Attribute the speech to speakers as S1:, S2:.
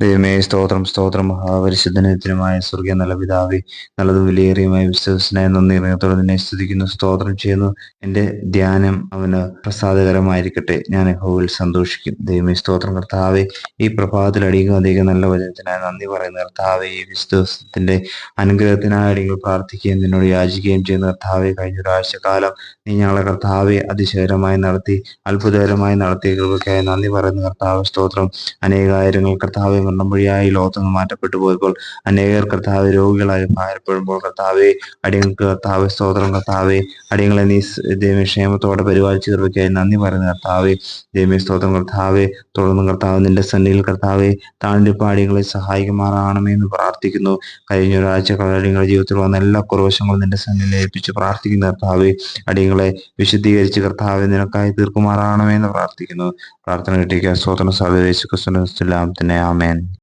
S1: ദൈവമേ സ്തോത്രം സ്തോത്രം. മഹാപരിശുദ്ധനത്തിനുമായ സ്വർഗീയ നല്ല പിതാവി നല്ലത് വിലയേറിയമായ വിശ്വസനായ നന്ദി. ഇറങ്ങത്തോടെ നിന്നെ സ്തുതിക്കുന്നു സ്തോത്രം ചെയ്യുന്നു. എന്റെ ധ്യാനം അവന് പ്രസാദകരമായിരിക്കട്ടെ. ഞാൻ ഹോവിൽ സന്തോഷിക്കും. ദൈവമേ സ്തോത്രം കർത്താവെ. ഈ പ്രഭാതത്തിൽ അടിയും അധികം നല്ല വചനത്തിനായി നന്ദി പറയുന്ന കർത്താവെ. ഈ വിശ്വസത്തിന്റെ അനുഗ്രഹത്തിനായി അടികൾ പ്രാർത്ഥിക്കുകയും നിന്നോട് യാചിക്കുകയും ചെയ്യുന്ന കർത്താവെ കഴിഞ്ഞ ഒരാഴ്ച കാലം നീ ഞങ്ങളെ കർത്താവെ അതിശയകരമായി നടത്തി അത്ഭുതകരമായി നടത്തിയ നന്ദി പറയുന്ന കർത്താവ്. സ്തോത്രം. അനേകായിരങ്ങൾ കർത്താവെ മരണം വഴിയായി ലോകത്ത് നിന്ന് മാറ്റപ്പെട്ടു പോയപ്പോൾ അനേകർ കർത്താവ് രോഗികളായി ഭാരപ്പെടുമ്പോൾ കർത്താവെ അടിയങ്ങൾക്ക് കർത്താവ് സ്തോത്രം കർത്താവെ അടിയങ്ങളെ നീ ദൈവം ക്ഷേമത്തോടെ പരിപാലിച്ച് കൃപയ്ക്കായി നന്ദി പറയുന്ന കർത്താവെ. ദൈവ സ്തോത്രം കർത്താവെ തുടർന്ന് കർത്താവ് നിന്റെ സന്നിധിയിൽ കർത്താവെ താണ്ടിപ്പോൾ അടിയങ്ങളെ സഹായിക്കുമാറാണമേ എന്ന് പ്രാർത്ഥിക്കുന്നു. കഴിഞ്ഞ ഒരാഴ്ച അടിയങ്ങളുടെ ജീവിതത്തിൽ വന്ന എല്ലാ കുറവശങ്ങളും നിന്റെ സന്നിധിയിൽ ഏൽപ്പിച്ച് പ്രാർത്ഥിക്കുന്ന കർത്താവെ. അടിയങ്ങളെ വിശദീകരിച്ച് കർത്താവെ നിനക്കായി തീർക്കുമാറാണമേ എന്ന് പ്രാർത്ഥിക്കുന്നു. പ്രാർത്ഥന കിട്ടിയ സ്തോത്രം സർവേശ് ക്രിസ്തു തന്നെ ആമേൻ.